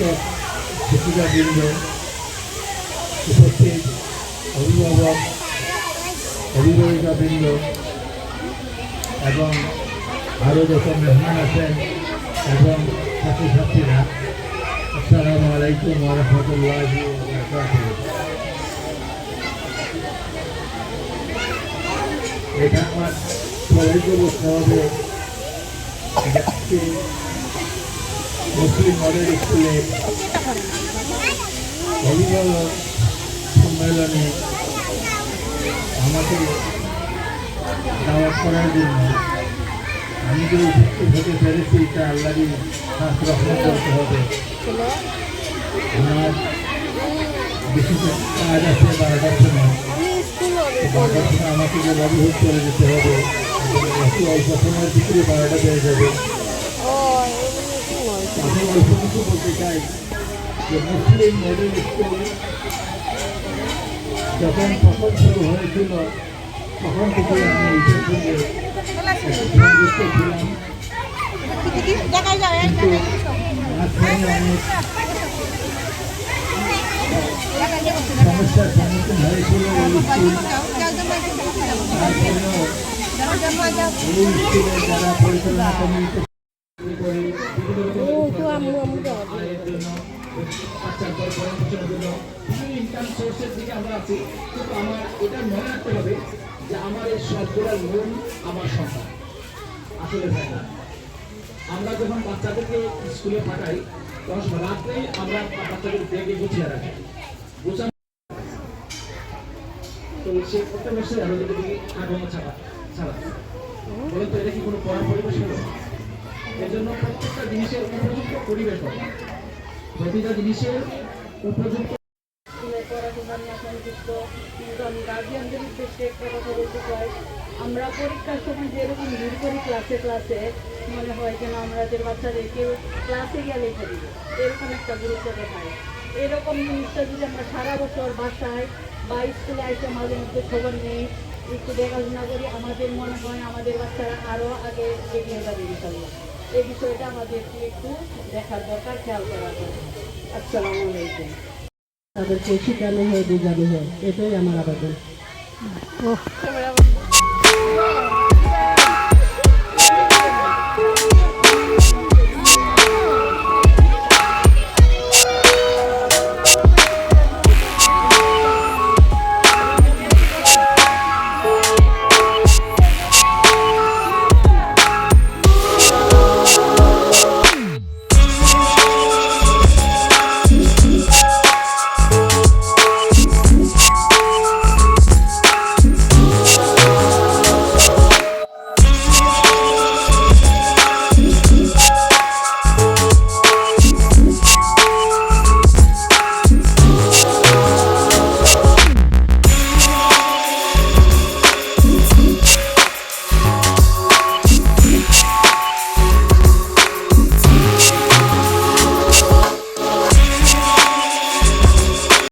শিক্ষক শিক্ষিকাবৃন্দ উপস্থিত, অভিভাবক, অভিভাবিকাবৃন্দ এবং আরও যখন মেহমান আছেন এবং ছাত্রছাত্রীরা, আসসালামু আলাইকুম রহমতুল্লাহ এটা আমার সবাইকে বুঝতে হবে মুসলিম মডেল স্কুলে অভিভাবক সম্মেলনে আমাকে দাওয়াত করার জন্য। আমি যে উপস্থিত হতে পেরেছি তা আল্লাহরই খাস রহমত করতে হবে। আমার বিশেষ কাজ আছে বারোটার সময়। বারোটার সময় আমাকে যে বাবুহুট করে যেতে হবে, অল্প সময়ের ভিতরে বারোটা বেড়ে যাবে। আমি অল্প কিছু বলতে চাই যে মুসলিম মডেল স্কুল যখন প্রথম শুরু হয়েছিল তখন থেকে আমি এইটার সঙ্গে সংযুক্ত ছিলাম কিন্তু মাঝখানে অনেক সমস্যার সম্মুখীন হয়েছিল এই স্কুল তারপরেও এই স্কুলের যারা পরিচালনা কমিটি দিকে আমরা আছি আমার এটা মনে রাখতে হবে যে আমার আমার আসলে ভাই আমরা যখন বাচ্চাদেরকে স্কুলে পাঠাই তখন রাত্রেই আমরা বাচ্চাদের ব্যাগে গুছিয়ে রাখি গুছানো তো সে প্রত্যেক বছর দিকে আগুন ছাড়া ছাড়া বলেন তো এটা কি কোনো পরিবেশ হলো এর জন্য প্রত্যেকটা জিনিসের উপযুক্ত পরিবেশ হবে প্রতিটা জিনিসের উপযুক্ত আমরা পরীক্ষার সময় যেরকম ভিড় করি ক্লাসে ক্লাসে মনে হয় যেন আমাদের বাচ্চাদেরকে ক্লাসে লিখে দিই এরকম একটা গুরুত্ব দেখায়। এরকম জিনিসটা যদি আমরা সারা বছর বাসায় বা স্কুলে এসে মাঝে মধ্যে খবর নেই, একটু দেখাশোনা করি, আমাদের মনে হয় আমাদের বাচ্চারা আরও আগে এগিয়ে যাবে ইনশাল্লাহ। এই বিষয়টা আমাদেরকে একটু দেখার দরকার খেয়াল করা দরকার। আসসালামু আলাইকুম। তাদেরকে শিখানো হয় বোঝানো হয় এটাই আমার আবেদন।